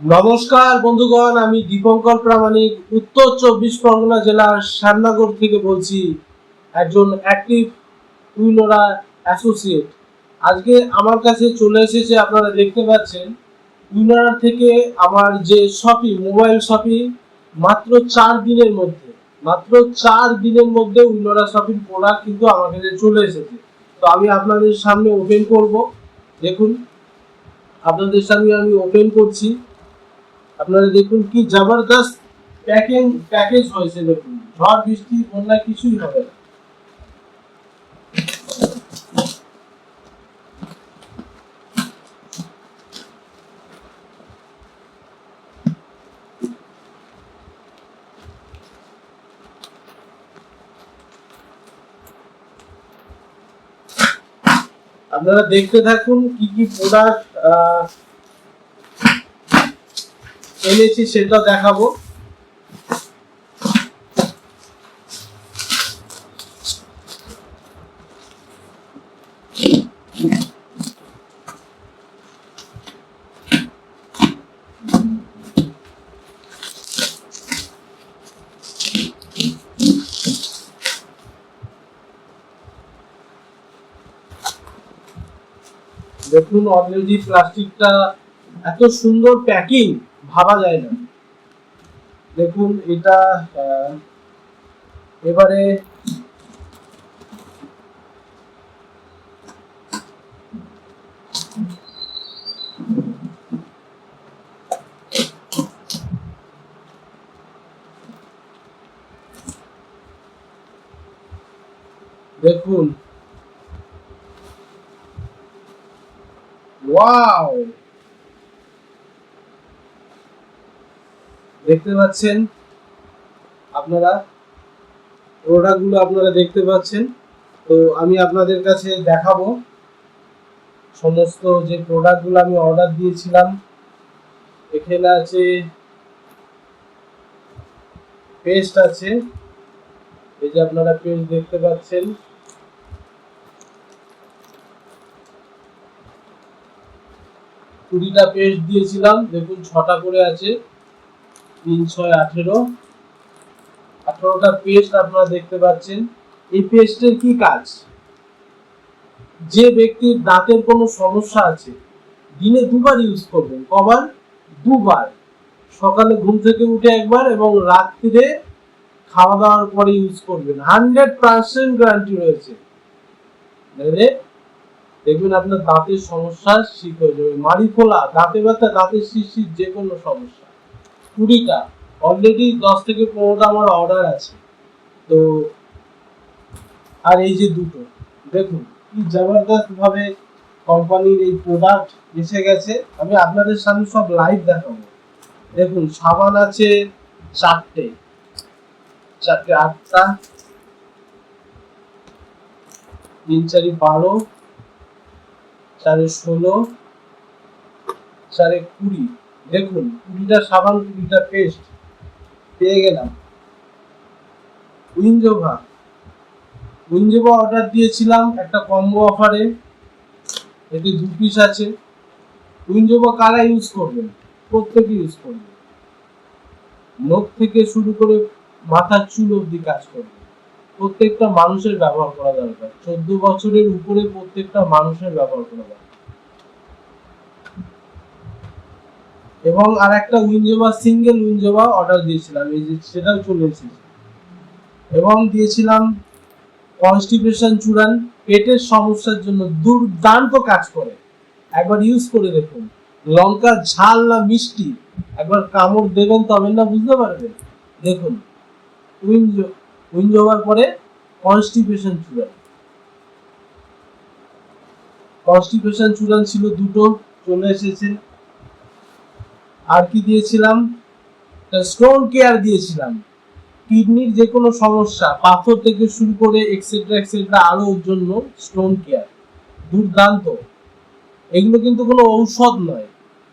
নমস্কার বন্ধুগণ, আমি দীপঙ্কর প্রামাণিক, উত্তর চব্বিশ পরগনা জেলার শ্যামনগর থেকে বলছি, একজন অ্যাক্টিভ উইনোরা অ্যাসোসিয়েট আজকে আমার কাছে চলে এসেছে, আপনারা দেখতে পাচ্ছেন উইনোরার থেকে আমার যে শপিং মোবাইল শপিং মাত্র চার দিনের মধ্যে, মাত্র চার দিনের মধ্যে উইনোরা শপিং প্রোডাক্ট কিন্তু আমার কাছে চলে এসেছে। তো আমি আপনাদের সামনে ওপেন করব। দেখুন, আপনাদের সামনে আমি ওপেন করছি। আপনারা দেখুন কি জবরদস্ত প্যাকিং, প্যাকেজ হয়েছে দেখুন। ঝড়, বৃষ্টি, বন্যা, কিছুই হবে না। আপনারা দেখতে থাকুন কি কি প্রোডাক্ট এনেছি সেটা দেখাবো। দেখুন অলরেডি প্লাস্টিকটা এত সুন্দর প্যাকিং ভাবা যায় না। দেখুন এটা এবারে দেখুন। ওয়াও! দেখতে পাচ্ছেন আপনারা প্রোডাক্টগুলো আপনারা দেখতে পাচ্ছেন। তো আমি আপনাদের কাছে দেখাবো সমস্ত যে প্রোডাক্টগুলো আমি অর্ডার দিয়েছিলাম। এখানে আছে পেস্ট আছে। এই যে আপনারা পেস্ট দেখতে পাচ্ছেন। কুড়িটা পেস্ট দিয়েছিলাম, দেখুন ছটা করে আছে। তিন ছয় আঠেরো। আঠারোটা পেস্ট আপনারা দেখতে পাচ্ছেন। এই পেস্টের কি কাজ? যে ব্যক্তির দাঁতের কোনো সমস্যা আছে, দিনে দুবার ইউজ করবেন। কবার? দুবার। সকালে ঘুম থেকে উঠে একবার এবং রাত্রিরে খাওয়া দাওয়ার পরে ইউজ করবেন। হান্ড্রেড পার্সেন্ট গ্যারান্টি রয়েছে? দেখবেন আপনার দাঁতের সমস্যা ঠিক হয়ে যাবে। মাড়ি ফোলা দাঁতে ব্যথা, দাঁতের শিশির যে কোনো সমস্যা। কুড়িটা। অলরেডি দশ থেকে পনেরোটা আমার অর্ডার আছে। তো, আর এই যে দুটো, দেখুন কি জবরদস্ত ভাবে কোম্পানির এই প্রোডাক্ট এসে গেছে। আমি আপনাদের সামনে সব লাইভ দেখাবো। দেখুন, সাবান আছে চারটে। চারটে আটটা। তিন চারি বারো। চারে ষোলো। চারে কুড়ি। দেখুন, কুড়িটা সাবান, কুড়িটা পেস্ট, পেয়ে গেলাম। উইনজোভা উইনজোভা অর্ডার দিয়েছিলাম একটা কম্বো অফারে, এতে দু পিস আছে। উইনজোভা কারা ইউজ করবেন? প্রত্যেকে ইউজ করবেন। নখ থেকে শুরু করে মাথার চুল অবধি কাজ করবে প্রত্যেকটা মানুষের ব্যবহার করা দরকার। চোদ্দ বছরের উপরে প্রত্যেকটা মানুষের ব্যবহার করা দরকার। এবং আর একটা উইনজোভা সিঙ্গেল উইনজোভা অর্ডার দিয়েছিলাম। এই যে সেটাও চলে এসেছে। এবং দিয়েছিলাম কনস্টিপেশন চূড়ান, পেটের সমস্যার জন্য দুর্দান্ত কাজ করে। একবার ইউজ করে দেখুন। লঙ্কা ঝাল না মিষ্টি? একবার কামড় দেবেন তবে না বুঝতে পারবেন। দেখুন উইনজো উইনজোভার পরে কনস্টিপেশন চূড়ান। কনস্টিপেশন চূড়ান ছিল দুটো, চলে এসেছে। আর কি দিয়েছিলাম? স্টোন কেয়ার দিয়েছিলাম। কিডনির যে কোনো সমস্যা, পাথর থেকে শুরু করে এক্সেট্রা এক্সেট্রা আরও ওর জন্য স্টোন কেয়ার দুর্দান্ত। এগুলো কিন্তু কোনো ঔষধ নয়।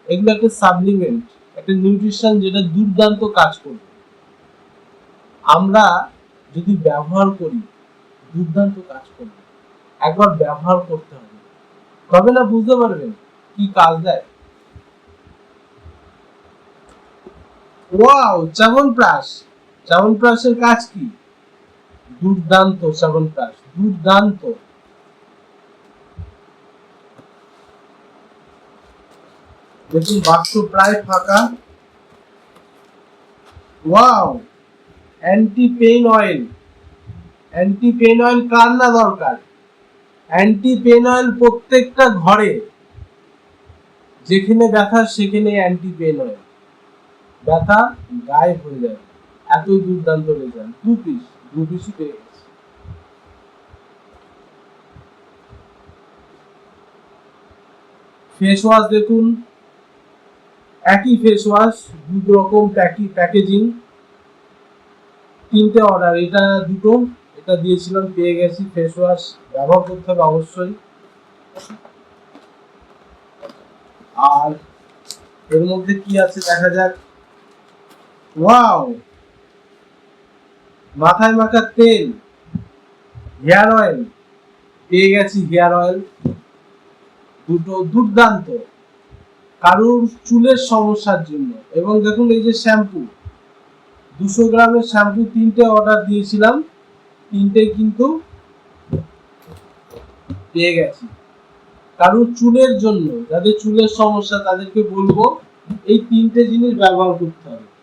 এগুলো একটা সাপ্লিমেন্ট একটা নিউট্রিশন যেটা দুর্দান্ত কাজ করবে। আমরা যদি ব্যবহার করি, দুর্দান্ত কাজ করবে। একবার ব্যবহার করতে হবে। তবে না বুঝতে পারবেন কি কাজ দেয়? ওয়াও চাবনপ্রাশ চাবনপ্রাশের কাজ কি? দুর্দান্ত চাবনপ্রাশ দুর্দান্ত। দেখুন, বাক্স প্রায় ফাঁকা। Wow anti pain oil anti pain oil কার না দরকার? অ্যান্টি পেইন অয়েল প্রত্যেকটা ঘরে। যেখানে ব্যথা সেখানে অ্যান্টি পেইন অয়েল ব্যথা গায়েব হয়ে যাবে। এতই দুর্দান্ত রেজাল্ট দু পিস দু পিসই পেয়ে গেছে। ফেস ওয়াশ দেখুন। একই ফেস ওয়াশ দু রকম প্যাকেজিং তিনটে অর্ডার এটা দুটো। এটা দিয়েছিলাম, পেয়ে গেছি ফেস ওয়াশ ব্যবহার করতে হবে অবশ্যই। আর এর মধ্যে কি আছে দেখা যাক। ওয়াও। মাথায় মাখার তেল। Hair oil. পেয়ে গেছি হেয়ার অয়েল। দুটো দুর্দান্ত। কারুর চুলের সমস্যার জন্য। এবং দেখুন এই যে শ্যাম্পু। দুশো গ্রামের শ্যাম্পু তিনটে অর্ডার দিয়েছিলাম। তিনটে কিন্তু পেয়ে গেছি। কারুর চুলের জন্য, যাদের চুলের সমস্যা, তাদেরকে বলব, এই তিনটে জিনিস ব্যবহার করতে হবে।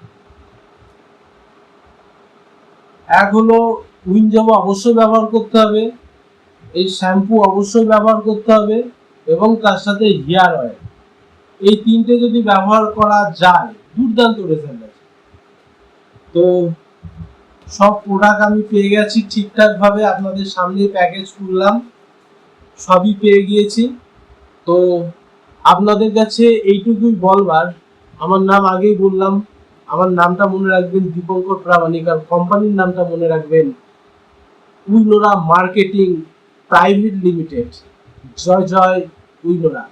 এক হলো উইনজাম অবশ্যই ব্যবহার করতে হবে, এই শ্যাম্পু অবশ্যই ব্যবহার করতে হবে এবং তার সাথে হেয়ার অয়েল। এই তিনটে যদি ব্যবহার করা যায়, দুর্দান্ত রেজাল্ট আছে। তো সব প্রোডাক্ট আমি পেয়ে গেছি ঠিকঠাক ভাবে আপনাদের সামনে প্যাকেজ করলাম সবই পেয়ে গিয়েছি। তো আপনাদের কাছে এইটুকুই বলবার, আমার নাম আগেই বললাম আমার নামটা মনে রাখবেন দীপঙ্কর প্রামাণিক আর কোম্পানির নামটা মনে রাখবেন উইনোরা মার্কেটিং প্রাইভেট লিমিটেড। জয় জয়, উইনোরা।